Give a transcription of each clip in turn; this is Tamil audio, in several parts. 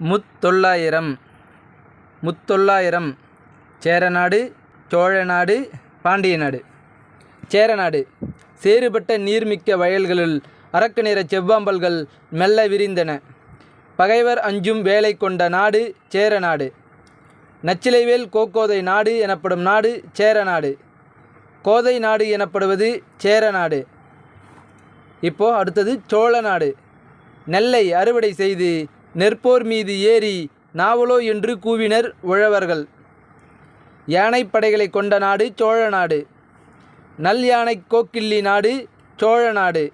முத்தொள்ளாயிரம். முத்தொள்ளாயிரம். சேரநாடு சோழநாடு பாண்டிய நாடு. சேரநாடு. சேறுபட்ட நீர்மிக்க வயல்களுள் அரக்கு நிற செவ்வாம்பல்கள் மெல்ல விரிந்தன. பகைவர் அஞ்சும் வேலை கொண்ட நாடு சேரநாடு. நச்சிலைவேல் கோக்கோதை நாடு எனப்படும் நாடு சேரநாடு. கோதை நாடு எனப்படுவது சேரநாடு. இப்போது அடுத்தது சோழ நாடு நெல்லை அறுவடை செய்து நெற்போர் மீது ஏறி நாவலோ என்று கூவினர் உழவர்கள். யானைப்படைகளை கொண்ட நாடு சோழ நாடு. நல் யானை கோக்கிள்ளி நாடு சோழ நாடு.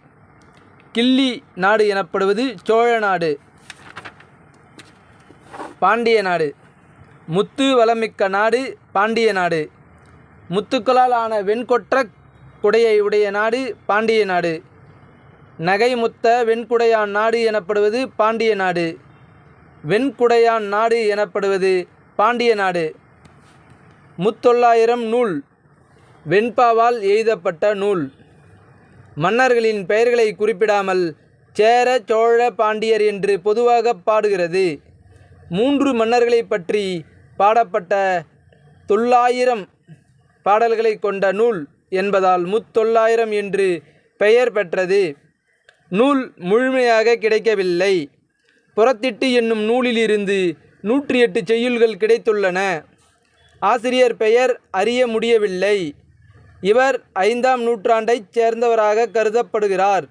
கிள்ளி நாடு எனப்படுவது சோழ நாடு. பாண்டிய நாடு. முத்து வளமிக்க நாடு பாண்டிய நாடு. முத்துக்களால் ஆன வெண்கொற்ற குடையை உடைய நாடு பாண்டிய நாடு. நகை முத்த வெண்குடையான் நாடு எனப்படுவது பாண்டிய நாடு. வெண்குடையான் நாடு எனப்படுவது பாண்டிய நாடு. முத்தொள்ளாயிரம் நூல் வெண்பாவால் எய்தப்பட்ட நூல். மன்னர்களின் பெயர்களை குறிப்பிடாமல் சேர சோழ பாண்டியர் என்று பொதுவாக பாடுகிறது. மூன்று மன்னர்களை பற்றி பாடப்பட்ட தொள்ளாயிரம் பாடல்களை கொண்ட நூல் என்பதால் முத்தொள்ளாயிரம் என்று பெயர் பெற்றது. நூல் முழுமையாக கிடைக்கவில்லை. புறத்திட்டு என்னும் நூலிலிருந்து நூற்றி எட்டு செய்யுள்கள் கிடைத்துள்ளன. ஆசிரியர் பெயர் அறிய முடியவில்லை. இவர் ஐந்தாம் நூற்றாண்டைச் சேர்ந்தவராக கருதப்படுகிறார்.